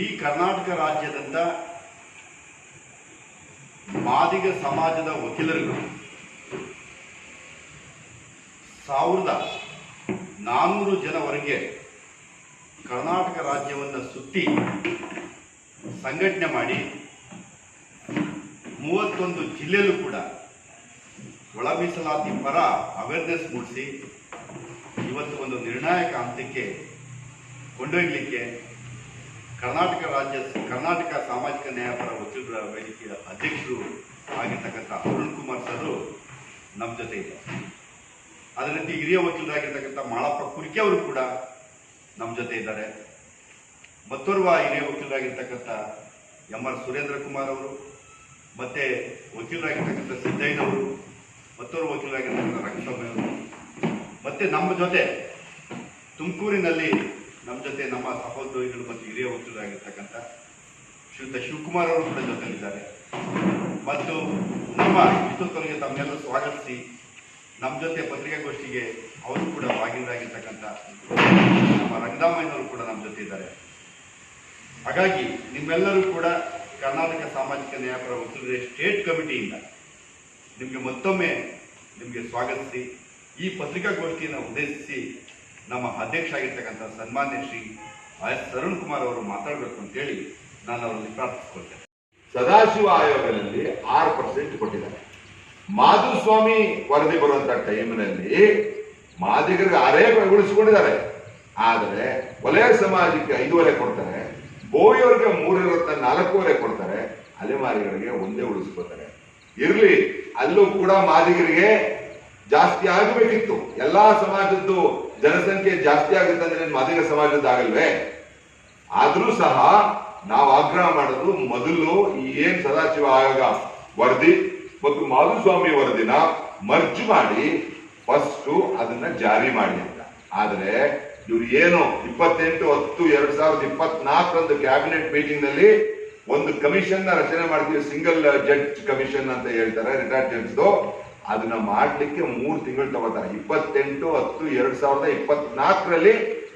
ಇಡೀ ಕರ್ನಾಟಕ ರಾಜ್ಯದಂತ ಮಾದಿಗ ಸಮಾಜದ ವಕೀಲರುಗಳು. ಸಾವಿರದ ನಾನ್ನೂರು ಜನವರೆಗೆ ಕರ್ನಾಟಕ ರಾಜ್ಯವನ್ನು ಸುತ್ತಿ ಸಂಘಟನೆ ಮಾಡಿ ಮೂವತ್ತೊಂದು ಜಿಲ್ಲೆಯಲ್ಲೂ ಕೂಡ ಒಳ ಮೀಸಲಾತಿ ಪರ ಅವೇರ್ನೆಸ್ ಮೂಡಿಸಿ ಇವತ್ತು ಒಂದು ನಿರ್ಣಾಯಕ ಹಂತಕ್ಕೆ ಕೊಂಡೊಯ್ಯಲಿಕ್ಕೆ ಕರ್ನಾಟಕ ರಾಜ್ಯ, ಕರ್ನಾಟಕ ಸಾಮಾಜಿಕ ನ್ಯಾಯಪರ ವಕೀಲರ ವೇದಿಕೆಯ ಅಧ್ಯಕ್ಷರು ಆಗಿರ್ತಕ್ಕಂಥ ಅರುಣ್ ಕುಮಾರ್ ಸರ್ ನಮ್ಮ ಜೊತೆ ಇದೆ ಅದೇ ರೀತಿ ಹಿರಿಯ ವಕೀಲರಾಗಿರ್ತಕ್ಕಂಥ ಮಾಳಪ್ಪ ಕುರ್ಕಿ ಅವರು ಕೂಡ ನಮ್ಮ ಜೊತೆ ಇದ್ದಾರೆ. ಮತ್ತೋರ್ವ ಹಿರಿಯ ವಕೀಲರಾಗಿರ್ತಕ್ಕಂಥ ಎಂ ಆರ್ ಸುರೇಂದ್ರ ಕುಮಾರ್ ಅವರು, ಮತ್ತೆ ವಕೀಲರಾಗಿರ್ತಕ್ಕಂಥ ಸಿದ್ದಯ್ಯನವರು ಮತ್ತೋರ್ವ ವಕೀಲರಾಗಿರ್ತಕ್ಕಂಥ ರಂಗಸ್ವಾಮಿ ಅವರು, ಮತ್ತೆ ನಮ್ಮ ಜೊತೆ ತುಮಕೂರಿನಲ್ಲಿ ನಮ್ಮ ಜೊತೆ ನಮ್ಮ ಸಹೋದ್ಯೋಗಿಗಳು ಮತ್ತು ಹಿರಿಯ ವಕೀಲರಾಗಿರ್ತಕ್ಕಂಥ ಶ್ರೀಯುತ ಶಿವಕುಮಾರ್ ಅವರು ಕೂಡ ಜೊತೆಲಿದ್ದಾರೆ. ಮತ್ತು ನಮ್ಮ ವಿಸ್ತೃತರಿಗೆ ತಮ್ಮೆಲ್ಲರೂ ಸ್ವಾಗತಿಸಿ ನಮ್ಮ ಜೊತೆ ಪತ್ರಿಕಾಗೋಷ್ಠಿಗೆ ಅವರು ಕೂಡ ಭಾಗಿಯಾಗಿರ್ತಕ್ಕಂಥ ನಮ್ಮ ರಂಗದಾಮಯ್ಯನವರು ಕೂಡ ನಮ್ಮ ಜೊತೆ ಇದ್ದಾರೆ. ಹಾಗಾಗಿ ನಿಮ್ಮೆಲ್ಲರೂ ಕೂಡ ಕರ್ನಾಟಕ ಸಾಮಾಜಿಕ ನ್ಯಾಯಪರ ವಕೀಲರ ಸ್ಟೇಟ್ ಕಮಿಟಿಯಿಂದ ನಿಮಗೆ ಮತ್ತೊಮ್ಮೆ ನಿಮಗೆ ಸ್ವಾಗತಿಸಿ, ಈ ಪತ್ರಿಕಾಗೋಷ್ಠಿಯನ್ನು ಉದ್ದೇಶಿಸಿ ನಮ್ಮ ಅಧ್ಯಕ್ಷ ಆಗಿರ್ತಕ್ಕಂಥ ಸನ್ಮಾನ್ಯ ಶ್ರೀ ಎಸ್ ತರುಣ್ ಕುಮಾರ್ ಅವರು ಮಾತಾಡಬೇಕು ಅಂತೇಳಿ ನಾನು ಅವರಲ್ಲಿ ಪ್ರಾರ್ಥಿಸ್ಕೊಳ್ತೇನೆ. ಸದಾಶಿವ ಆಯೋಗದಲ್ಲಿ ಆರು ಪರ್ಸೆಂಟ್ ಕೊಟ್ಟಿದ್ದಾರೆ. ಮಾಧುಸ್ವಾಮಿ ವರದಿ ಬರುವಂತ ಟೈಮ್ನಲ್ಲಿ ಮಾದಿಗರಿಗೆ ಆರೇ ಉಳಿಸಿಕೊಂಡಿದ್ದಾರೆ ಆದರೆ ವಲಯ ಸಮಾಜಕ್ಕೆ ಐದೂವರೆ ಕೊಡ್ತಾರೆ, ಬೋವಿಯವರಿಗೆ ಮೂರಿರತ್ತ ನಾಲ್ಕೂವರೆ ಕೊಡ್ತಾರೆ, ಅಲೆಮಾರಿಗಳಿಗೆ ಒಂದೇ ಉಳಿಸ್ಕೊತಾರೆ ಇರಲಿ, ಅಲ್ಲೂ ಕೂಡ ಮಾದಿಗರಿಗೆ ಜಾಸ್ತಿ ಆಗಬೇಕಿತ್ತು. ಎಲ್ಲಾ ಸಮಾಜದ್ದು ಜನಸಂಖ್ಯೆ ಜಾಸ್ತಿ ಆಗುತ್ತೆ ಅಂದ್ರೆ ಮಾದಿಗ ಆಗಲ್ವೇ ಆದ್ರೂ ಸಹ ನಾವು ಆಗ್ರಹ ಮಾಡೋದು ಮೊದಲು ಏನ್ ಸದಾಶಿವ ಆಯೋಗ ವರದಿ ಮತ್ತು ಮಾಧುಸ್ವಾಮಿ ವರದಿನ ಮರ್ಜ್ ಮಾಡಿ ಫಸ್ಟ್ ಅದನ್ನ ಜಾರಿ ಮಾಡಿ ಅಂತ. ಆದ್ರೆ ಇವ್ರು ಏನು ಇಪ್ಪತ್ತೆಂಟು ಹತ್ತು ಎರಡ್ ಸಾವಿರದ ಇಪ್ಪತ್ನಾಲ್ಕರಂದು ಕ್ಯಾಬಿನೆಟ್ ಮೀಟಿಂಗ್ನಲ್ಲಿ ಒಂದು ಕಮಿಷನ್ನ ರಚನೆ ಮಾಡ್ತೀವಿ ಸಿಂಗಲ್ ಜಡ್ಜ್ ಕಮಿಷನ್ ಅಂತ ಹೇಳ್ತಾರೆ ರಿಟೈರ್ಡ್ ಜಡ್ಜ್ ಅದನ್ನ ಮಾಡಲಿಕ್ಕೆ ಮೂರು ತಿಂಗಳು ತಗೋತಾರೆ. ಇಪ್ಪತ್ತೆಂಟು, ಹತ್ತು, ಎರಡ್ ಸಾವಿರದ ಇಪ್ಪತ್ನಾಲ್ಕರಲ್ಲಿ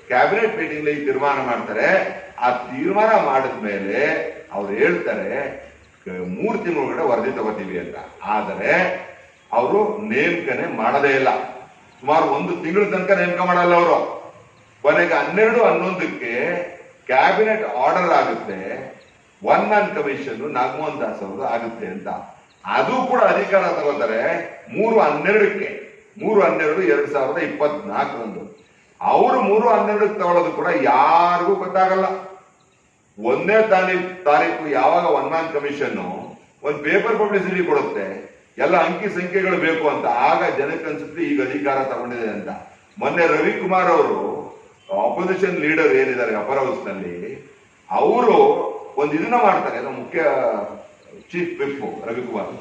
ಕ್ಯಾಬಿನೆಟ್ ಮೀಟಿಂಗ್ ಈ ತೀರ್ಮಾನ ಮಾಡ್ತಾರೆ. ಆ ತೀರ್ಮಾನ ಮಾಡಿದ್ಮೇಲೆ ಅವ್ರು ಹೇಳ್ತಾರೆ ಮೂರು ತಿಂಗಳೊಳಗಡೆ ವರದಿ ತಗೋತೀವಿ ಅಂತ. ಆದರೆ ಅವರು ನೇಮಕನೆ ಮಾಡದೇ ಇಲ್ಲ. ಸುಮಾರು ಒಂದು ತಿಂಗಳ ತನಕ ನೇಮಕ ಮಾಡಲ್ಲ ಅವರು. ಕೊನೆಗೆ ಹನ್ನೆರಡು, ಹನ್ನೊಂದಕ್ಕೆ ಕ್ಯಾಬಿನೆಟ್ ಆರ್ಡರ್ ಆಗುತ್ತೆ. One man commission Nagamohan Das ಅವ್ರದ್ದು ಆಗುತ್ತೆ ಅಂತ. ಅದು ಕೂಡ ಅಧಿಕಾರ ತಗೋತಾರೆ. ಮೂರು ಹನ್ನೆರಡಕ್ಕೆ, ಮೂರು ಹನ್ನೆರಡು ಎರಡ್ ಸಾವಿರದ ಇಪ್ಪತ್ನಾಲ್ಕರಂದು ಅವರು ಮೂರು ಹನ್ನೆರಡಕ್ಕೆ ತಗೊಳ್ಳೋದು ಕೂಡ ಯಾರಿಗೂ ಗೊತ್ತಾಗಲ್ಲ. ಒಂದನೇ ತಾರೀಕು ತಾರೀಕು ಯಾವಾಗ ಒನ್ ಮ್ಯಾನ್ ಕಮಿಷನ್ ಒಂದು ಪೇಪರ್ ಪಬ್ಲಿಸಿಟಿ ಕೊಡುತ್ತೆ. ಎಲ್ಲ ಅಂಕಿ ಸಂಖ್ಯೆಗಳು ಬೇಕು ಅಂತ. ಆಗ ಜನಕ್ಕೆ ಅನ್ಸುತ್ತೆ ಈಗ ಅಧಿಕಾರ ತಗೊಂಡಿದೆ ಅಂತ. ಮೊನ್ನೆ ರವಿಕುಮಾರ್ ಅವರು ಆಪೋಸಿಷನ್ ಲೀಡರ್ ಏನಿದ್ದಾರೆ ಅಪರ್ ಹೌಸ್ನಲ್ಲಿ, ಅವರು ಒಂದು ಇದನ್ನ ಮಾಡ್ತಾರೆ. ಮುಖ್ಯ ಚೀಫ್ ವಿಪ್ ರವಿಕುಮಾರ್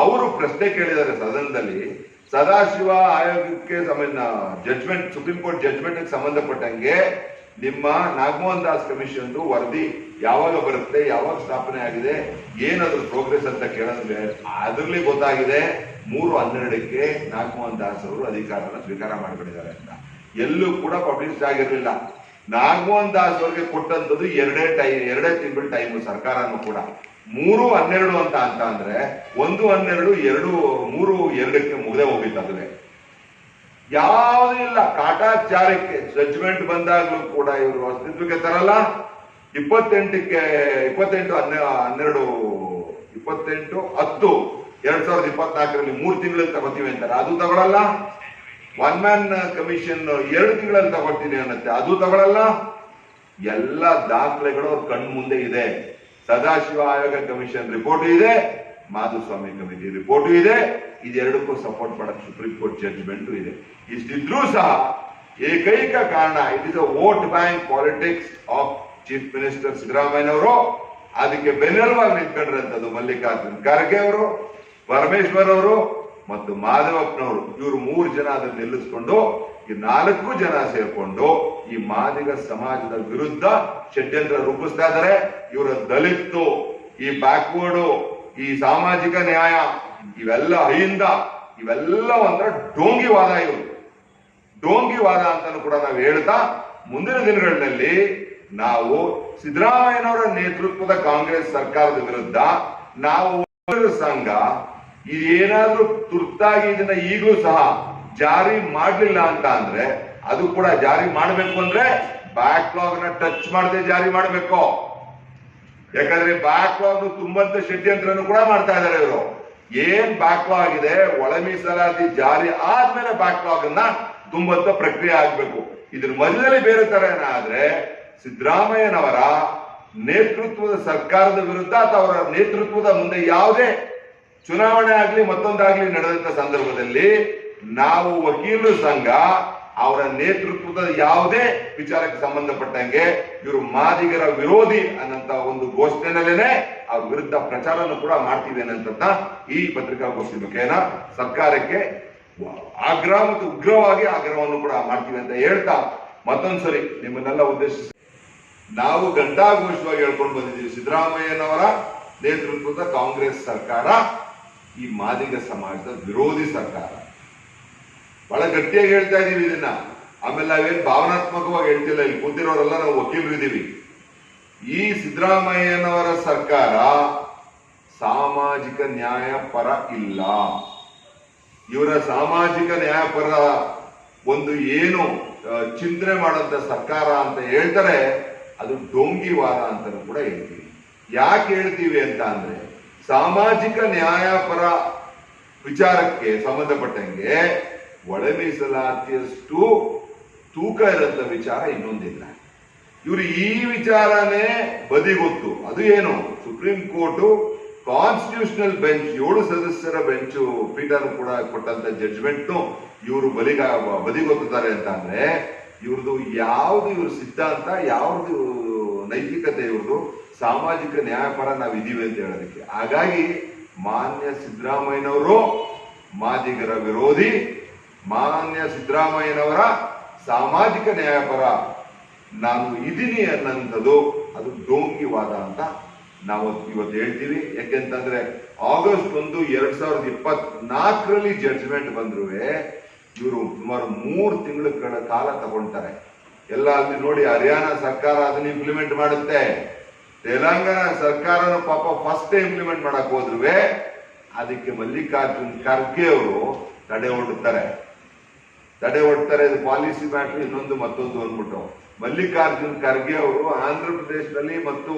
ಅವರು ಪ್ರಶ್ನೆ ಕೇಳಿದ್ದಾರೆ ಸದನದಲ್ಲಿ. ಸದಾಶಿವ ಆಯೋಗಕ್ಕೆ ಜಡ್ಜ್ಮೆಂಟ್ ಸುಪ್ರೀಂ ಕೋರ್ಟ್ ಜಡ್ಜ್ಮೆಂಟ್ ಸಂಬಂಧಪಟ್ಟಂಗೆ ನಿಮ್ಮ ನಾಗಮೋಹನ್ ದಾಸ್ ಕಮಿಷನ್ ವರದಿ ಯಾವಾಗ ಬರುತ್ತೆ, ಯಾವಾಗ ಸ್ಥಾಪನೆ ಆಗಿದೆ, ಏನಾದ್ರು ಪ್ರೋಗ್ರೆಸ್ ಅಂತ ಕೇಳಿದ್ರೆ ಅದ್ರಲ್ಲಿ ಗೊತ್ತಾಗಿದೆ, ಮೂರು ಹನ್ನೆರಡಕ್ಕೆ ನಾಗಮೋಹನ್ ದಾಸ್ ಅವರು ಅಧಿಕಾರವನ್ನು ಸ್ವೀಕಾರ ಮಾಡ್ಕೊಂಡಿದ್ದಾರೆ ಅಂತ. ಎಲ್ಲೂ ಕೂಡ ಪಬ್ಲಿಷ್ ಆಗಿರ್ಲಿಲ್ಲ. ನಾಗಮೋಹನ್ ದಾಸ್ ಅವರಿಗೆ ಕೊಟ್ಟಂತದ್ದು ಎರಡೇ ಟೈಮ್ ಎರಡೇ ತಿಂಗಳು ಟೈಮ್ ಸರ್ಕಾರನು ಕೂಡ. ಮೂರು ಹನ್ನೆರಡು ಅಂತ ಅಂತ ಅಂದ್ರೆ ಒಂದು ಹನ್ನೆರಡು, ಎರಡು, ಮೂರು, ಎರಡಕ್ಕೆ ಮುಗ್ದೇ ಹೋಗಿತ್ತು ಯಾವುದೂ ಇಲ್ಲ, ಕಾಟಾಚಾರಕ್ಕೆ ಜಜ್ಮೆಂಟ್ ಬಂದಾಗ್ಲೂ ಕೂಡ ಇವರು ಅಸ್ತಿತ್ವಕ್ಕೆ ತರಲ್ಲ. ಇಪ್ಪತ್ತೆಂಟಕ್ಕೆ, ಇಪ್ಪತ್ತೆಂಟು ಹನ್ನೆ, ಹನ್ನೆರಡು, ಇಪ್ಪತ್ತೆಂಟು, ಹತ್ತು, ಎರಡ್ ಸಾವಿರದ ಇಪ್ಪತ್ನಾಲ್ಕರಲ್ಲಿ ಮೂರು ತಿಂಗಳಲ್ಲಿ ತಗೋತೀವಿ ಅಂತಾರೆ. ಅದು ತಗೊಳಲ್ಲ. ಒನ್ ಮ್ಯಾನ್ ಕಮಿಷನ್ ಎರಡು ತಿಂಗಳಲ್ಲಿ ತಗೊಳ್ತೀನಿ ಅನ್ನತ್ತೆ. ಅದು ತಗೊಳಲ್ಲ. ಎಲ್ಲ ದಾಖಲೆಗಳು ಅವ್ರ ಕಣ್ಣು ಮುಂದೆ ಇದೆ. ಸದಾಶಿವ ಆಯೋಗ ಕಮಿಷನ್ ರಿಪೋರ್ಟ್ ಇದೆ, ಮಾಧುಸ್ವಾಮಿ ಕಮಿಟಿ ರಿಪೋರ್ಟ್ ಇದೆ, ಇದೆರಡಕ್ಕೂ ಸಪೋರ್ಟ್ ಮಾಡಕ್ ಸುಪ್ರೀಂ ಕೋರ್ಟ್ ಜಡ್ಜ್ಮೆಂಟ್ ಇದೆ. ಇಷ್ಟಿದ್ರೂ ಸಹ ಏಕೈಕ ಕಾರಣ it is a vote bank politics of chief minister ಸಿದ್ದರಾಮಯ್ಯನವರು ಅದಕ್ಕೆ ಬೆನ್ನೆಲುವಾಗಿ ನಿಂತ್ಕೊಂಡಿರಂತದ್ದು ಮಲ್ಲಿಕಾರ್ಜುನ್ ಖರ್ಗೆ ಅವರು, ಪರಮೇಶ್ವರ್ ಅವರು ಮತ್ತು ಮಾಧವಪ್ಪನವರು. ಇವರು ಮೂರು ಜನ ಅದನ್ನು ನಿಲ್ಲಿಸ್ಕೊಂಡು ಈ ನಾಲ್ಕು ಜನ ಸೇರ್ಕೊಂಡು ಈ ಮಾದಿಗ ಸಮಾಜದ ವಿರುದ್ಧ ಷಡ್ಯಂತ್ರ ರೂಪಿಸ್ತಾ ಇದ್ದಾರೆ. ಇವರ ದಲಿತ್ತು, ಈ ಬ್ಯಾಕ್ವರ್ಡು ಈ ಸಾಮಾಜಿಕ ನ್ಯಾಯ, ಇವೆಲ್ಲ ಅಹಿಂದ, ಇವೆಲ್ಲ ಒಂಥರ ಡೋಂಗಿವಾದ ಇವರು. ಡೋಂಗಿವಾದ ಅಂತಾನೂ ಕೂಡ ನಾವು ಹೇಳ್ತಾ, ಮುಂದಿನ ದಿನಗಳಲ್ಲಿ ನಾವು ಸಿದ್ದರಾಮಯ್ಯನವರ ನೇತೃತ್ವದ ಕಾಂಗ್ರೆಸ್ ಸರ್ಕಾರದ ವಿರುದ್ಧ ನಾವು ಸಂಘ, ಇದೇನಾದ್ರೂ ತುರ್ತಾಗಿ ಇದನ್ನ ಈಗಲೂ ಸಹ ಜಾರಿ ಮಾಡಲಿಲ್ಲ ಅಂತ ಅಂದ್ರೆ ಅದು ಕೂಡ ಜಾರಿ ಮಾಡಬೇಕು ಅಂದ್ರೆ ಬ್ಯಾಕ್ಲಾಗ್ನ ಟಚ್ ಮಾಡದೆ ಜಾರಿ ಮಾಡಬೇಕು. ಯಾಕಂದ್ರೆ ಬ್ಯಾಕ್ಲಾಗ್ ತುಂಬಂತ ಷಡ್ಯಂತ್ರನು ಕೂಡ ಮಾಡ್ತಾ ಇದ್ದಾರೆ ಇವರು. ಏನ್ ಬ್ಯಾಕ್ಲಾಗ್ ಇದೆ ಒಳ ಮೀಸಲಾತಿ ಜಾರಿ ಆದ್ಮೇಲೆ ಬ್ಯಾಕ್ಲಾಗ್ ಅನ್ನ ತುಂಬಂತ ಪ್ರಕ್ರಿಯೆ ಆಗ್ಬೇಕು. ಇದ್ರ ಮಧ್ಯದಲ್ಲಿ ಬೇರೆ ತರ ಏನಾದ್ರೆ ಸಿದ್ದರಾಮಯ್ಯನವರ ನೇತೃತ್ವದ ಸರ್ಕಾರದ ವಿರುದ್ಧ ಅಥವಾ ಅವರ ನೇತೃತ್ವದ ಮುಂದೆ ಯಾವುದೇ ಚುನಾವಣೆ ಆಗ್ಲಿ ಮತ್ತೊಂದಾಗ್ಲಿ ನಡೆದಂತ ಸಂದರ್ಭದಲ್ಲಿ ನಾವು ವಕೀಲರು ಸಂಘ, ಅವರ ನೇತೃತ್ವದ ಯಾವುದೇ ವಿಚಾರಕ್ಕೆ ಸಂಬಂಧಪಟ್ಟಂಗೆ ಇವರು ಮಾದಿಗರ ವಿರೋಧಿ ಅನ್ನಂತ ಒಂದು ಘೋಷಣೆನಲ್ಲೇನೆ ಅವ್ರ ವಿರುದ್ಧ ಪ್ರಚಾರವನ್ನು ಕೂಡ ಮಾಡ್ತೀವಿ ಅನ್ನಂತ ಈ ಪತ್ರಿಕಾಗೋಷ್ಠಿ ಮುಖೇನ ಸರ್ಕಾರಕ್ಕೆ ಆಗ್ರಹ ಮತ್ತು ಉಗ್ರವಾಗಿ ಆಗ್ರಹವನ್ನು ಕೂಡ ಮಾಡ್ತೀವಿ ಅಂತ ಹೇಳ್ತಾ ಮತ್ತೊಂದ್ಸರಿ ನಿಮ್ಮನ್ನೆಲ್ಲ ಉದ್ದೇಶಿಸಿ. ನಾವು ಘಂಟಾಘೋಷವಾಗಿ ಹೇಳ್ಕೊಂಡು ಬಂದಿದ್ದೀವಿ ಸಿದ್ದರಾಮಯ್ಯನವರ ನೇತೃತ್ವದ ಕಾಂಗ್ರೆಸ್ ಸರ್ಕಾರ, ಈ ಮಾದಿಗ ಸಮಾಜದ ವಿರೋಧಿ ಸರ್ಕಾರ. ಬಹಳ ಗಟ್ಟಿಯಾಗಿ ಹೇಳ್ತಾ ಇದೀವಿ ಇದನ್ನ. ಆಮೇಲೆ ನಾವೇನು ಭಾವನಾತ್ಮಕವಾಗಿ ಹೇಳ್ತಿಲ್ಲ, ಇಲ್ಲಿ ಕೂತಿರೋರೆಲ್ಲ ನಾವು ವಕೀಲರು ಇದೀವಿ ಈ ಸಿದ್ದರಾಮಯ್ಯನವರ ಸರ್ಕಾರ ಸಾಮಾಜಿಕ ನ್ಯಾಯ ಪರ ಇಲ್ಲ. ಇವರ ಸಾಮಾಜಿಕ ನ್ಯಾಯ ಪರ ಒಂದು ಏನು ಚಿಂತನೆ ಮಾಡಂತ ಸರ್ಕಾರ ಅಂತ ಹೇಳ್ತಾರೆ, ಅದು ಡೋಂಗಿವಾದ ಅಂತಾನೂ ಕೂಡ ಹೇಳ್ತೀವಿ. ಯಾಕೆ ಹೇಳ್ತೀವಿ ಅಂತ ಅಂದ್ರೆ, ಸಾಮಾಜಿಕ ನ್ಯಾಯಪರ ವಿಚಾರಕ್ಕೆ ಸಂಬಂಧಪಟ್ಟಂಗೆ ಒಳ ಮೀಸಲಾತಿಯಷ್ಟು ತೂಕ ಇರಂತ ವಿಚಾರ ಇನ್ನೊಂದಿಲ್ಲ. ಇವರು ಈ ವಿಚಾರನೇ ಬದಿಗೊತ್ತು. ಅದು ಏನು? ಸುಪ್ರೀಂ ಕೋರ್ಟ್ ಕಾನ್ಸ್ಟಿಟ್ಯೂಷನಲ್ ಬೆಂಚ್ ಏಳು ಸದಸ್ಯರ ಬೆಂಚ್ ಪೀಠನು ಕೂಡ ಕೊಟ್ಟಂತ ಜಡ್ಜ್ಮೆಂಟ್ ಇವರು ಬಲಿಗ ಬದಿಗೊತ್ತಾರೆ ಅಂತ ಅಂದ್ರೆ ಇವ್ರದ್ದು ಯಾವ್ದು ಇವ್ರ ಸಿದ್ಧಾಂತ, ಯಾವ್ದು ನೈತಿಕತೆ ಇವ್ರದ್ದು ಸಾಮಾಜಿಕ ನ್ಯಾಯಪರ ನಾವು ಇದೀವಿ ಅಂತ ಹೇಳೋದಕ್ಕೆ. ಹಾಗಾಗಿ ಮಾನ್ಯ ಸಿದ್ದರಾಮಯ್ಯನವರು ಮಾದಿಗರ ವಿರೋಧಿ ಮಾನ್ಯ ಸಿದ್ದರಾಮಯ್ಯನವರ ಸಾಮಾಜಿಕ ನ್ಯಾಯಪರ ನಾನು ಇದೀನಿ ಅನ್ನಂಥದ್ದು ಅದು ಡೋಂಗಿವಾದ ಅಂತ ನಾವು ಇವತ್ತು ಹೇಳ್ತೀವಿ. ಯಾಕೆಂತಂದ್ರೆ ಆಗಸ್ಟ್ ಒಂದು, ಎರಡ್ ಸಾವಿರದ ಇಪ್ಪತ್ನಾಲ್ಕರಲ್ಲಿ ಜಡ್ಜ್ಮೆಂಟ್ ಬಂದ್ರು ಇವರು ಸುಮಾರು ಮೂರು ತಿಂಗಳ ಕಾಲ ತಗೊಳ್ತಾರೆ ಎಲ್ಲ ಅಲ್ಲಿ ನೋಡಿ ಹರಿಯಾಣ ಸರ್ಕಾರ ಅದನ್ನ ಇಂಪ್ಲಿಮೆಂಟ್ ಮಾಡುತ್ತೆ. ತೆಲಂಗಾಣ ಸರ್ಕಾರನು ಪಾಪ ಫಸ್ಟ್ ಇಂಪ್ಲಿಮೆಂಟ್ ಮಾಡಕ್ ಹೋದ್ರೂ ಅದಕ್ಕೆ ಮಲ್ಲಿಕಾರ್ಜುನ್ ಖರ್ಗೆ ಅವರು ತಡೆ ಹೊಡ್ತಾರೆ ತಡೆ ಒಡ್ತಾರೆ ಇದು ಪಾಲಿಸಿ ಮ್ಯಾಟ್ರ್, ಇನ್ನೊಂದು ಮತ್ತೊಂದು ಅಂದ್ಬಿಟ್ಟು. ಮಲ್ಲಿಕಾರ್ಜುನ್ ಖರ್ಗೆ ಅವರು ಆಂಧ್ರ ಪ್ರದೇಶದಲ್ಲಿ ಮತ್ತು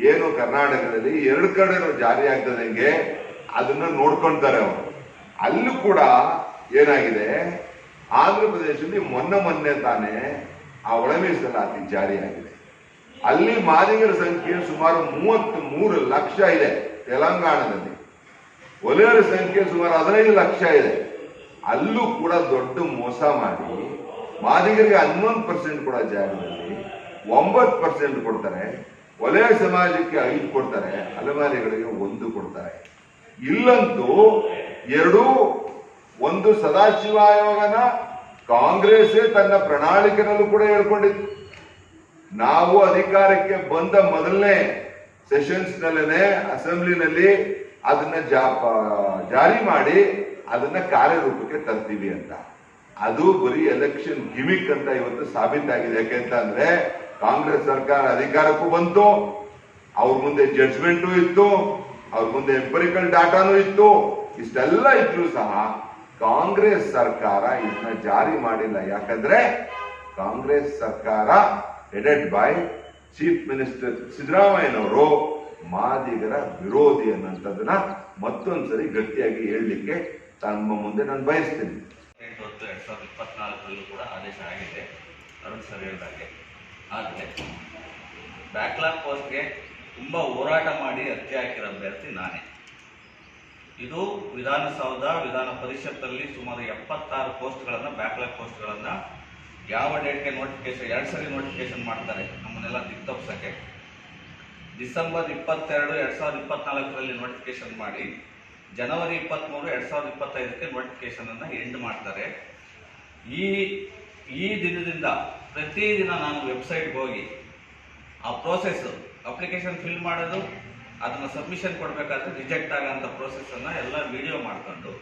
ಏನು ಕರ್ನಾಟಕದಲ್ಲಿ ಎರಡು ಕಡೆ ಜಾರಿ ಹಂಗೆ. ಅದನ್ನ ನೋಡ್ಕೊಂತಾರೆ ಅವರು. ಅಲ್ಲೂ ಕೂಡ ಏನಾಗಿದೆ? ಆಂಧ್ರ ಪ್ರದೇಶದಲ್ಲಿ ಮೊನ್ನೆ ಮೊನ್ನೆ ತಾನೇ ಆ ಒಳ ಮೀಸಲಾತಿ ಜಾರಿಯಾಗಿದೆ ಅಲ್ಲಿ ಮಾದಿಗರ ಸಂಖ್ಯೆ ಸುಮಾರು ಮೂವತ್ತ್ ಮೂರು ಲಕ್ಷ ಇದೆ ತೆಲಂಗಾಣದಲ್ಲಿ. ಒಲೆಯರ ಸಂಖ್ಯೆ ಸುಮಾರು ಹದಿನೈದು ಲಕ್ಷ ಇದೆ. ಅಲ್ಲೂ ಕೂಡ ದೊಡ್ಡ ಮೋಸ ಮಾಡಿ, ಮಾದಿಗರಿಗೆ ಹನ್ನೊಂದು ಪರ್ಸೆಂಟ್ ಕೂಡ ಜಾಗದಲ್ಲಿ, ಒಂಬತ್ತು ಪರ್ಸೆಂಟ್ ಕೊಡ್ತಾರೆ, ಒಲೆಯ ಸಮಾಜಕ್ಕೆ ಐದು ಕೊಡ್ತಾರೆ, ಅಲೆಮಾರಿಗಳಿಗೆ ಒಂದು ಕೊಡ್ತಾರೆ. ಇಲ್ಲಂತೂ ಎರಡೂ ಒಂದು ಸದಾಶಿವ ಆಯೋಗನ ಕಾಂಗ್ರೆಸ್ ತನ್ನ ಪ್ರಣಾಳಿಕೆನಲ್ಲೂ ಕೂಡ ಹೇಳ್ಕೊಂಡಿತ್ತು ನಾವು ಅಧಿಕಾರಕ್ಕೆ ಬಂದ ಮೊದಲನೇ ಸೆಷನ್ಸ್ ನಲ್ಲೇನೆ ಅಸೆಂಬ್ಲಿನಲ್ಲಿ ಅದನ್ನ ಜಾರಿ ಮಾಡಿ ಅದನ್ನ ಕಾರ್ಯರೂಪಕ್ಕೆ ತರ್ತೀವಿ ಅಂತ. ಅದು ಬರೀ ಎಲೆಕ್ಷನ್ ಗಿಮಿಕ್ ಅಂತ ಇವತ್ತು ಸಾಬೀತಾಗಿದೆ. ಯಾಕೆಂತಂದ್ರೆ ಕಾಂಗ್ರೆಸ್ ಸರ್ಕಾರ ಅಧಿಕಾರಕ್ಕೂ ಬಂತು, ಅವ್ರ ಮುಂದೆ ಜಡ್ಜ್ಮೆಂಟು ಇತ್ತು, ಅವ್ರ ಮುಂದೆ ಎಂಪರಿಕಲ್ ಡಾಟಾನು ಇತ್ತು. ಇಷ್ಟೆಲ್ಲ ಇದ್ರು ಸಹ ಕಾಂಗ್ರೆಸ್ ಸರ್ಕಾರ ಇದನ್ನ ಜಾರಿ ಮಾಡಿಲ್ಲ. ಯಾಕಂದ್ರೆ ಕಾಂಗ್ರೆಸ್ ಸರ್ಕಾರ ಹೆಡೆಡ್ ಬೈ ಚೀಫ್ ಮಿನಿಸ್ಟರ್ ಸಿದ್ದರಾಮಯ್ಯನವರು ಮಾದಿಗರ ವಿರೋಧಿ ಅನ್ನೋಂಥದ್ದನ್ನ ಮತ್ತೊಂದ್ಸರಿ ಗಟ್ಟಿಯಾಗಿ ಹೇಳಲಿಕ್ಕೆ ತಮ್ಮ ಮುಂದೆ ನಾನು ಬಯಸ್ತೇನೆ. ಎಂಟು ಹತ್ತು ಎರಡು ಸಾವಿರದ ಇಪ್ಪತ್ನಾಲ್ಕರಲ್ಲೂ ಕೂಡ ಆದೇಶ ಆಗಿದೆ. ಅರುಣ್ ಸರ್ ಆದರೆ ಬ್ಯಾಕ್ಲಾಗ್ ಪೋಸ್ಟ್ಗೆ ತುಂಬ ಹೋರಾಟ ಮಾಡಿ ಅರ್ಜಿ ಹಾಕಿರೋ ಅಭ್ಯರ್ಥಿ ನಾನೇ. ಇದು ವಿಧಾನಸೌಧ, ವಿಧಾನ ಪರಿಷತ್ತಲ್ಲಿ ಸುಮಾರು ಎಪ್ಪತ್ತಾರು ಪೋಸ್ಟ್ಗಳನ್ನು ಬ್ಯಾಕ್ಲಾಗ್ ಪೋಸ್ಟ್ಗಳನ್ನು ಯಾವ ಡೇಟ್ಗೆ ನೋಟಿಫಿಕೇಶನ್ ಎರಡು ಸರಿ ನೋಟಿಫಿಕೇಶನ್ ಮಾಡ್ತಾರೆ. ನಮ್ಮನ್ನೆಲ್ಲ ದಿಕ್ತಪ್ಸಕ್ಕೆ. ಡಿಸೆಂಬರ್ ಇಪ್ಪತ್ತೆರಡು, ಎರಡು ಸಾವಿರದ ಇಪ್ಪತ್ನಾಲ್ಕರಲ್ಲಿ ನೋಟಿಫಿಕೇಶನ್ ಮಾಡಿ ಜನವರಿ ಇಪ್ಪತ್ತ್ಮೂರು ಎರಡು ಸಾವಿರದ ಇಪ್ಪತ್ತೈದಕ್ಕೆ ನೋಟಿಫಿಕೇಶನನ್ನು ಎಂಡ್ ಮಾಡ್ತಾರೆ. ಈ ಈ ದಿನದಿಂದ ಪ್ರತಿದಿನ ನಾನು ವೆಬ್ಸೈಟ್ಗೆ ಹೋಗಿ ಆ ಪ್ರೋಸೆಸ್ ಅಪ್ಲಿಕೇಶನ್ ಫಿಲ್ ಮಾಡೋದು, ಅದನ್ನು ಸಬ್ಮಿಷನ್ ಕೊಡಬೇಕಾದ್ರೆ ರಿಜೆಕ್ಟ್ ಆಗೋಂಥ ಪ್ರೋಸೆಸ್ಸನ್ನು ಎಲ್ಲ ವಿಡಿಯೋ ಮಾಡ್ಕೊಂಡು,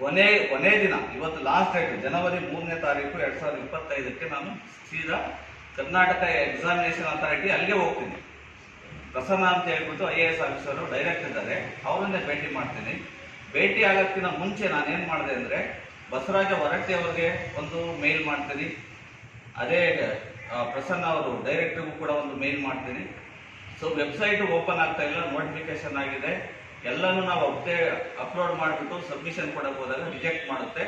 ಕೊನೆ ಕೊನೆ ದಿನ, ಇವತ್ತು ಲಾಸ್ಟ್ ಡೇಟ್ ಜನವರಿ ಮೂರನೇ ತಾರೀಕು ಎರಡ್ ಸಾವಿರದ ಇಪ್ಪತ್ತೈದಕ್ಕೆ ನಾನು ಸೀದಾ ಕರ್ನಾಟಕ ಎಕ್ಸಾಮಿನೇಷನ್ ಅಥಾರಿಟಿ ಅಲ್ಲಿಗೆ ಹೋಗ್ತೀನಿ. ಪ್ರಸನ್ನ ಅಂತ ಹೇಳ್ಬಿಟ್ಟು I A S officer direct ಇದ್ದಾರೆ. ಅವರನ್ನೇ ಭೇಟಿ ಮಾಡ್ತೀನಿ. ಭೇಟಿ ಆಗೋಕ್ಕಿಂತ ಮುಂಚೆ ನಾನು ಏನು ಮಾಡಿದೆ ಅಂದರೆ ಬಸವರಾಜ ಹೊರಟ್ಟಿ ಅವರಿಗೆ ಒಂದು ಮೇಲ್ ಮಾಡ್ತೀನಿ. ಅದೇ ಪ್ರಸನ್ನ ಅವರು ಡೈರೆಕ್ಟ್ರಿಗೂ ಕೂಡ ಒಂದು ಮೇಲ್ ಮಾಡ್ತೀನಿ. ಸೊ ವೆಬ್ಸೈಟ್ ಓಪನ್ ಆಗ್ತಾ ಇಲ್ಲ ನೋಟಿಫಿಕೇಶನ್ ಆಗಿದೆ. ಎಲ್ಲನೂ ನಾವು ಅಪ್ಡೇ ಅಪ್ಲೋಡ್ ಮಾಡಿಬಿಟ್ಟು ಸಬ್ಮಿಷನ್ ಹೋದಾಗ ರಿಜೆಕ್ಟ್ ಮಾಡುತ್ತೆ.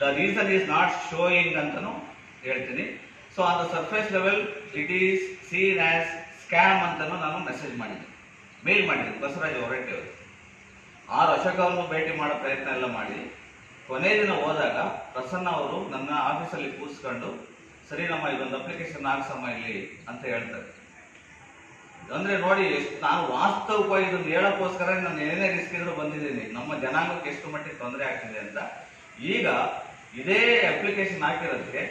The reason is not showing ಅಂತಲೂ ಹೇಳ್ತೀನಿ. So on the surface level it is seen as scam ಅಂತಲೂ ನಾನು ಮೆಸೇಜ್ ಮಾಡಿದ್ದೆ. ಮೇಲ್ ಮಾಡಿದ್ದೆ, ಬಸವರಾಜ್ ಹೊರಟ್ಟಿ ಅವರು ಆರು ಅಶೋಕ್ ಅವ್ರನ್ನು ಭೇಟಿ ಮಾಡೋ ಪ್ರಯತ್ನ ಎಲ್ಲ ಮಾಡಿ. ಕೊನೆ ದಿನ ಹೋದಾಗ ಪ್ರಸನ್ನ ಅವರು ನನ್ನ ಆಫೀಸಲ್ಲಿ ಕೂರಿಸ್ಕೊಂಡು ಸರಿ ನಮ್ಮ ಇದೊಂದು ಅಪ್ಲಿಕೇಶನ್ ಹಾಕ್ಸಮ್ಮ ಇಲ್ಲಿ ಅಂತ ಹೇಳ್ತಾರೆ. ಅಂದ್ರೆ ನೋಡಿ, ಎಷ್ಟು ನಾನು ವಾಸ್ತವವಾಗಿ ಇದನ್ನು ಹೇಳೋಕ್ಕೋಸ್ಕರ ನಾನು ಏನೇ ರಿಸ್ಕ್ ಇದ್ರೂ ಬಂದಿದ್ದೀನಿ. ನಮ್ಮ ಜನಾಂಗಕ್ಕೆ ಎಷ್ಟು ಮಟ್ಟಿಗೆ ತೊಂದರೆ ಆಗ್ತಿದೆ ಅಂತ. ಈಗ ಇದೇ ಅಪ್ಲಿಕೇಶನ್ ಹಾಕಿರೋದಕ್ಕೆ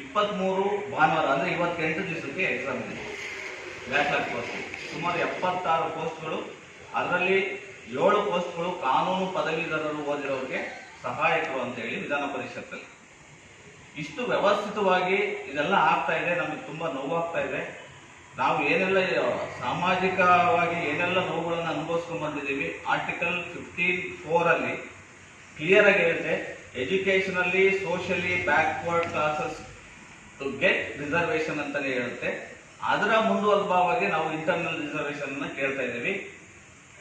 ಇಪ್ಪತ್ತ್ಮೂರು ಭಾನುವಾರ, ಅಂದ್ರೆ ಇವತ್ತೆಂಟು ದಿವಸಕ್ಕೆ ಎಕ್ಸಾಮ್ ಇದೆ. ಬ್ಯಾಕ್ಲಾಗ್ ಪೋಸ್ಟ್ ಸುಮಾರು ಎಪ್ಪತ್ತಾರು ಪೋಸ್ಟ್ಗಳು ಅದರಲ್ಲಿ ಏಳು ಪೋಸ್ಟ್ಗಳು ಕಾನೂನು ಪದವೀಧರರು ಓದಿರೋರಿಗೆ ಸಹಾಯಕರು ಅಂತ ಹೇಳಿ ವಿಧಾನ ಪರಿಷತ್ತಲ್ಲಿ. ಇಷ್ಟು ವ್ಯವಸ್ಥಿತವಾಗಿ ಇದೆಲ್ಲ ಆಗ್ತಾ ಇದೆ, ನಮಗೆ ತುಂಬ ನೋವಾಗ್ತಾ ಇದೆ. ನಾವು ಏನೆಲ್ಲ, ಸಾಮಾಜಿಕವಾಗಿ ಏನೆಲ್ಲ ನೋವುಗಳನ್ನು ಅನುಭವಿಸ್ಕೊಂಡ್ಬಂದಿದ್ದೀವಿ ಆರ್ಟಿಕಲ್ ಫಿಫ್ಟೀನ್ ಫೋರ್ ಅಲ್ಲಿ ಕ್ಲಿಯರ್ ಆಗಿ ಹೇಳುತ್ತೆ educationally socially backward classes to get reservation ಅಂತಲೇ ಹೇಳುತ್ತೆ. ಅದರ ಮುಂದುವರೆದವಾಗಿ ನಾವು ಇಂಟರ್ನಲ್ ರಿಸರ್ವೇಶನ್ ಅನ್ನು ಕೇಳ್ತಾ ಇದ್ದೀವಿ.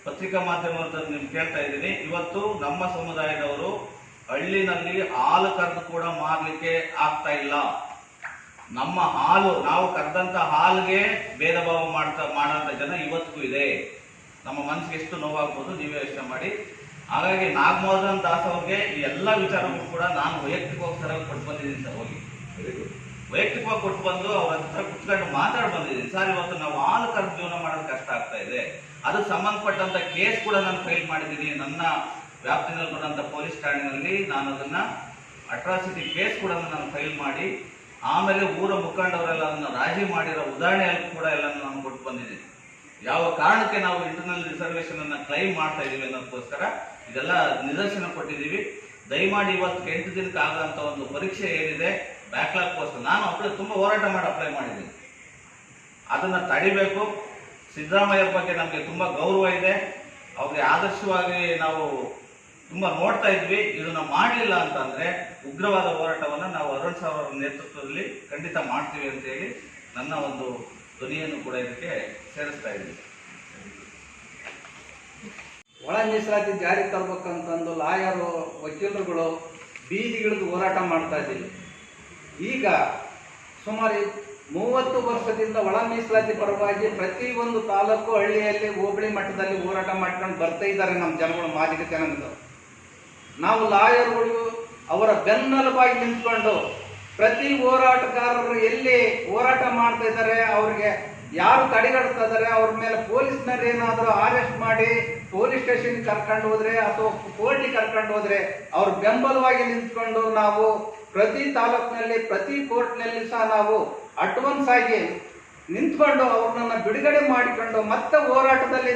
ಪತ್ರಿಕಾ ಮಾಧ್ಯಮದ ನಿಮ್ಗೆ ಕೇಳ್ತಾ ಇದ್ದೀನಿ. ಇವತ್ತು ನಮ್ಮ ಸಮುದಾಯದವರು ಹಳ್ಳಿನಲ್ಲಿ ಹಾಲು ಕರೆದು ಕೂಡ ಮಾರಲಿಕ್ಕೆ ಆಗ್ತಾ ಇಲ್ಲ. ನಮ್ಮ ಹಾಲು, ನಾವು ಕರೆದಂತ ಹಾಲಿಗೆ ಭೇದ ಭಾವ ಮಾಡ್ತಾ ಮಾಡೋಂಥ ಜನ ಇವತ್ತಿಗೂ ಇದೆ. ನಮ್ಮ ಮನಸ್ಸಿಗೆ ಎಷ್ಟು ನೋವಾಗ್ಬೋದು, ನೀವೇ ಯೋಚನೆ ಮಾಡಿ. ಹಾಗಾಗಿ ನಾಗಮೋಹನ್ ದಾಸ್ ಅವ್ರಿಗೆ ಈ ಎಲ್ಲ ವಿಚಾರಗಳು ಕೂಡ ನಾನು ವೈಯಕ್ತಿಕವಾಗಿ ಸರಿಯಾಗಿ ಕೊಟ್ಟು ಸರ್, ಹೋಗಿ. ವೈಯಕ್ತಿಕವಾಗಿ ಕೊಟ್ಟು ಬಂದು ಅವ್ರ ಹತ್ರ ಕುತ್ಕೊಂಡು ಮಾತಾಡಿ ಬಂದಿದ್ದೀನಿ. ಸರ್, ಇವತ್ತು ನಾವು ಹಾಲು ಕರೆದು ಜೀವನ ಮಾಡೋದು ಕಷ್ಟ ಆಗ್ತಾ ಇದೆ. ಅದಕ್ಕೆ ಸಂಬಂಧಪಟ್ಟಂತ ಕೇಸ್ ಕೂಡ ನಾನು ಫೈಲ್ ಮಾಡಿದ್ದೀನಿ. ನನ್ನ ವ್ಯಾಪ್ತಿನಲ್ಲಿ ಬರುವಂತ ಪೊಲೀಸ್ ಠಾಣೆಯಲ್ಲಿ ನಾನು ಅದನ್ನ ಅಟ್ರಾಸಿಟಿ ಕೇಸ್ ಕೂಡ ನಾನು ಫೈಲ್ ಮಾಡಿ, ಆಮೇಲೆ ಊರ ಮುಖಂಡವರೆಲ್ಲ ಅದನ್ನ ರಾಜಿ ಮಾಡಿರೋ ಉದಾಹರಣೆ ಕೂಡ ಎಲ್ಲ ನಾನು ಕೊಟ್ಟು ಬಂದಿದ್ದೀನಿ. ಯಾವ ಕಾರಣಕ್ಕೆ ನಾವು ಇಂಟರ್ನಲ್ ರಿಸರ್ವೇಶನ್ ಅನ್ನ ಕ್ಲೈಮ್ ಮಾಡ್ತಾ ಇದೀವಿ ಅನ್ನೋದಕ್ಕೋಸ್ಕರ ಇದೆಲ್ಲ ನಿದರ್ಶನ ಕೊಟ್ಟಿದ್ದೀವಿ. ದಯಮಾಡಿ ಇವತ್ತು ಎಂಟು ದಿನಕ್ಕೆ ಆಗಂತ ಒಂದು ಪರೀಕ್ಷೆ ಏನಿದೆ ಬ್ಯಾಕ್ಲಾಗ್ ಪೋಸ್ಟ್ ನಾನು ಅಪ್ಲೈ ತುಂಬ ಹೋರಾಟ ಮಾಡಿ ಅಪ್ಲೈ ಮಾಡಿದ್ದೀನಿ. ಅದನ್ನು ತಡಿಬೇಕು. ಸಿದ್ದರಾಮಯ್ಯ ಬಗ್ಗೆ ನಮಗೆ ತುಂಬ ಗೌರವ ಇದೆ. ಅವ್ರಿಗೆ ಆದರ್ಶವಾಗಿ ನಾವು ತುಂಬ ನೋಡ್ತಾ ಇದ್ವಿ. ಇದನ್ನು ಮಾಡಲಿಲ್ಲ ಅಂತಂದರೆ ಉಗ್ರವಾದ ಹೋರಾಟವನ್ನು ನಾವು ಅರುಣ್ ಸಾವ್ ಅವರ ನೇತೃತ್ವದಲ್ಲಿ ಖಂಡಿತ ಮಾಡ್ತೀವಿ ಅಂತ ಹೇಳಿ ನನ್ನ ಒಂದು ಧ್ವನಿಯನ್ನು ಕೂಡ ಇದಕ್ಕೆ ಸೇರಿಸ್ತಾ ಇದ್ದೀನಿ. ಒಳ ಮೀಸಲಾತಿ ಜಾರಿ ತರಬೇಕಂತಂದು ಲಾಯರು, ವಕೀಲರುಗಳು ಬೀದಿಗಿಳಿದು ಹೋರಾಟ ಮಾಡ್ತಾ ಇದ್ದೀವಿ. ಈಗ ಸುಮಾರು ಮೂವತ್ತು ವರ್ಷದಿಂದ ಒಳ ಮೀಸಲಾತಿ ಪರವಾಗಿ ಪ್ರತಿ ಒಂದು ತಾಲೂಕು ಹಳ್ಳಿಯಲ್ಲಿ ಹೋಬಳಿ ಮಟ್ಟದಲ್ಲಿ ಹೋರಾಟ ಮಾಡ್ಕೊಂಡು ಬರ್ತಾ ಇದ್ದಾರೆ ನಮ್ಮ ಜನಗಳು ಮಾಜಿಕ ಜನಗಳು ನಾವು ಲಾಯರ್ಗಳು ಅವರ ಬೆನ್ನೆಲುಬಾಗಿ ನಿಂತ್ಕೊಂಡು ಪ್ರತಿ ಹೋರಾಟಗಾರರು ಎಲ್ಲಿ ಹೋರಾಟ ಮಾಡ್ತಾ ಇದ್ದಾರೆ, ಅವ್ರಿಗೆ ಯಾರು ತಡೆಗಟ್ತಾ ಇದ್ದಾರೆ, ಅವ್ರ ಮೇಲೆ ಪೊಲೀಸ್ನವ್ರು ಏನಾದರೂ ಅರೆಸ್ಟ್ ಮಾಡಿ ಪೊಲೀಸ್ ಸ್ಟೇಷನ್ ಕರ್ಕೊಂಡು ಹೋದ್ರೆ ಅಥವಾ ಕೋರ್ಟಿಗೆ ಕರ್ಕೊಂಡು ಹೋದ್ರೆ ಅವ್ರ ಬೆಂಬಲವಾಗಿ ನಿಂತ್ಕೊಂಡು ನಾವು ಪ್ರತಿ ತಾಲೂಕಿನಲ್ಲಿ, ಪ್ರತಿ ಕೋರ್ಟ್ನಲ್ಲಿ ಸಹ ನಾವು ಅಡ್ವಾನ್ಸ್ ಆಗಿ ನಿಂತ್ಕೊಂಡು ಅವ್ರನ್ನ ಬಿಡುಗಡೆ ಮಾಡಿಕೊಂಡು ಮತ್ತೆ ಹೋರಾಟದಲ್ಲಿ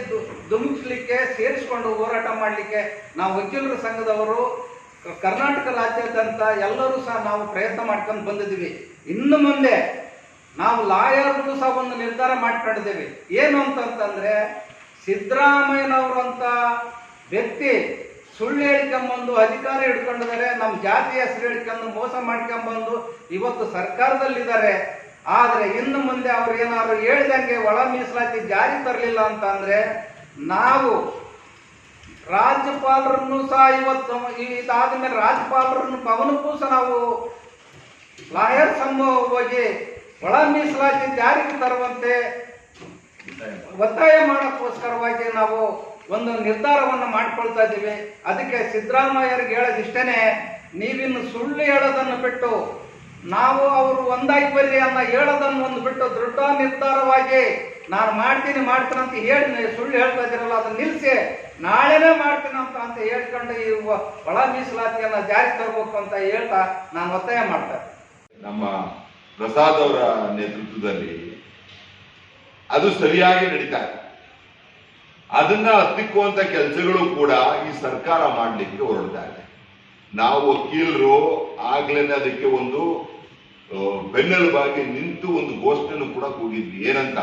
ಧುಮುಕಿಸ್ಲಿಕ್ಕೆ, ಸೇರಿಸ್ಕೊಂಡು ಹೋರಾಟ ಮಾಡಲಿಕ್ಕೆ ನಾವು ವಕೀಲರ ಸಂಘದವರು ಕರ್ನಾಟಕ ರಾಜ್ಯಾದ್ಯಂತ ಎಲ್ಲರೂ ಸಹ ನಾವು ಪ್ರಯತ್ನ ಮಾಡ್ಕೊಂಡು ಬಂದಿದ್ದೀವಿ. ಇನ್ನು ಮುಂದೆ ನಾವು ಲಾಯರ್ಗಳು ಸಹ ಒಂದು ನಿರ್ಧಾರ ಮಾಡ್ಕೊಂಡಿದ್ದೀವಿ. ಏನು ಅಂತಂತಂದರೆ ಸಿದ್ದರಾಮಯ್ಯನವರಂತ ವ್ಯಕ್ತಿ ಸುಳ್ಳು ಹೇಳ್ಕೊಂಬಂದು ಅಧಿಕಾರ ಹಿಡ್ಕೊಂಡಿದ್ದಾರೆ ನಮ್ಮ ಜಾತಿ ಹೆಸರು ಹಿಡ್ಕೊಂಡು ಮೋಸ ಮಾಡ್ಕೊಂಬಂದು ಇವತ್ತು ಸರ್ಕಾರದಲ್ಲಿದ್ದಾರೆ. ಆದರೆ ಇನ್ನು ಮುಂದೆ ಅವ್ರು ಏನಾದ್ರು ಹೇಳ್ದಂಗೆ ಒಳ ಮೀಸಲಾತಿ ಜಾರಿ ತರಲಿಲ್ಲ ಅಂತ ಅಂದ್ರೆ ನಾವು ರಾಜ್ಯಪಾಲರನ್ನು ಸಹ ಇವತ್ತು ಇದಾದ ಮೇಲೆ ರಾಜ್ಯಪಾಲರನ್ನು ಪವನಕ್ಕೂ ಸಹ ನಾವು ಲಾಯರ್ ಸಂಘ ಹೋಗಿ ಒಳ ಮೀಸಲಾತಿ ಜಾರಿಗೆ ತರುವಂತೆ ಒತ್ತಾಯ ಮಾಡೋಕ್ಕೋಸ್ಕರವಾಗಿ ನಾವು ಒಂದು ನಿರ್ಧಾರವನ್ನು ಮಾಡಿಕೊಳ್ತಾ ಇದ್ದೀವಿ. ಅದಕ್ಕೆ ಸಿದ್ದರಾಮಯ್ಯರಿಗೆ ಹೇಳೋದಿಷ್ಟೇ ನೀವಿನ್ನು ಸುಳ್ಳು ಹೇಳೋದನ್ನು ಬಿಟ್ಟು, ನಾವು ಅವರು ಒಂದಾಗಿ ಬರ್ರಿ ಅನ್ನ ಹೇಳೋದನ್ನು ಒಂದು ಬಿಟ್ಟು ದೃಢ ನಿರ್ಧಾರವಾಗಿ ನಾನು ಮಾಡ್ತೀನಿ ಮಾಡ್ತೀನಿ ಅಂತ ಹೇಳಿ ಸುಳ್ಳು ಹೇಳ್ತಾ ಇದ್ದೀರಲ್ಲ, ಅದನ್ನ ನಿಲ್ಲಿಸಿ ನಾಳೆನೇ ಮಾಡ್ತೀನಿ ಅಂತ ಅಂತ ಹೇಳ್ಕೊಂಡು ಈ ಒಳ ಮೀಸಲಾತಿಯನ್ನು ಜಾರಿ ತರಬೇಕು ಅಂತ ಹೇಳ್ತಾ ನಾನು ಒತ್ತಾಯ ಮಾಡ್ತಾ ನಮ್ಮ ಪ್ರಸಾದ್ ಅವರ ನೇತೃತ್ವದಲ್ಲಿ ಅದು ಸರಿಯಾಗಿ ನಡೀತಾ ಇದೆ. ಅದನ್ನ ಹತ್ತಿಕ್ಕುವಂತ ಕೆಲಸಗಳು ಕೂಡ ಈ ಸರ್ಕಾರ ಮಾಡಲಿಕ್ಕೆ ಹೊರಡ್ತಾ ನಾವು ವಕೀಲರು ಆಗ್ಲೇನೆ ಅದಕ್ಕೆ ಒಂದು ಬೆನ್ನೆಲುಬಾಗಿ ನಿಂತು ಒಂದು ಘೋಷಣೆಯನ್ನು ಕೂಡ ಕೂಗಿದ್ವಿ. ಏನಂತ?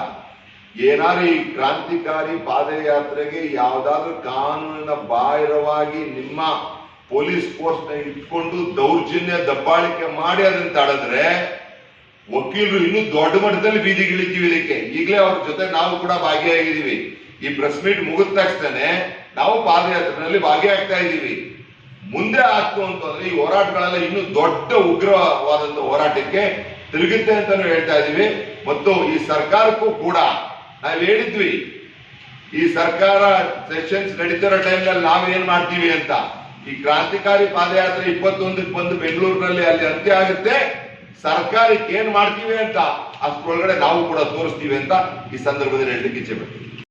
ಏನಾರು ಈ ಕ್ರಾಂತಿಕಾರಿ ಪಾದಯಾತ್ರೆಗೆ ಯಾವ್ದಾದ್ರು ಕಾನೂನಿನ ಬಾಹಿರವಾಗಿ ನಿಮ್ಮ ಪೊಲೀಸ್ ಫೋರ್ಸ್ನ ಇಟ್ಕೊಂಡು ದೌರ್ಜನ್ಯ ದಬ್ಬಾಳಿಕೆ ಮಾಡಿ ಅದನ್ನ ತಡೆದ್ರೆ ವಕೀಲರು ಇನ್ನೂ ದೊಡ್ಡ ಮಟ್ಟದಲ್ಲಿ ಬೀದಿಗಿಳಿತೀವಿ ಇದಕ್ಕೆ. ಈಗಲೇ ಅವ್ರ ಜೊತೆ ನಾವು ಕೂಡ ಭಾಗಿಯಾಗಿದ್ದೀವಿ. ಈ ಪ್ರೆಸ್ ಮೀಟ್ ಮುಗಿದ ತಕ್ಷಣ ನಾವು ಪಾದಯಾತ್ರೆಯಲ್ಲಿ ಭಾಗಿಯಾಗ್ತಾ ಇದ್ದೀವಿ. ಮುಂದೆ ಆಗ್ತು ಅಂತಂದ್ರೆ ಈ ಹೋರಾಟಗಳೆಲ್ಲ ಇನ್ನೂ ದೊಡ್ಡ ಉಗ್ರವಾದಂತ ಹೋರಾಟಕ್ಕೆ ತಿರುಗುತ್ತೆ ಅಂತಾನು ಹೇಳ್ತಾ ಇದೀವಿ ಮತ್ತು ಈ ಸರ್ಕಾರಕ್ಕೂ ಕೂಡ ನಾವ್ ಹೇಳಿದ್ವಿ, ಈ ಸರ್ಕಾರ ಸೆಷನ್ಸ್ ನಡೀತಿರೋ ಟೈಮ್ನಲ್ಲಿ ನಾವೇನ್ ಮಾಡ್ತೀವಿ ಅಂತ. ಈ ಕ್ರಾಂತಿಕಾರಿ ಪಾದಯಾತ್ರೆ ಇಪ್ಪತ್ತೊಂದಕ್ಕೆ ಬಂದು ಬೆಂಗಳೂರಿನಲ್ಲಿ ಅಲ್ಲಿ ಅಂತ್ಯ ಆಗುತ್ತೆ. ಸರ್ಕಾರಕ್ಕೆ ಏನ್ ಮಾಡ್ತೀವಿ ಅಂತ ಅಷ್ಟೊಳಗಡೆ ನಾವು ಕೂಡ ತೋರಿಸ್ತೀವಿ ಅಂತ ಈ ಸಂದರ್ಭದಲ್ಲಿ ಹೇಳಲಿಕ್ಕೆ ಇಚ್ಛೆ ಪಡ್ತೀನಿ.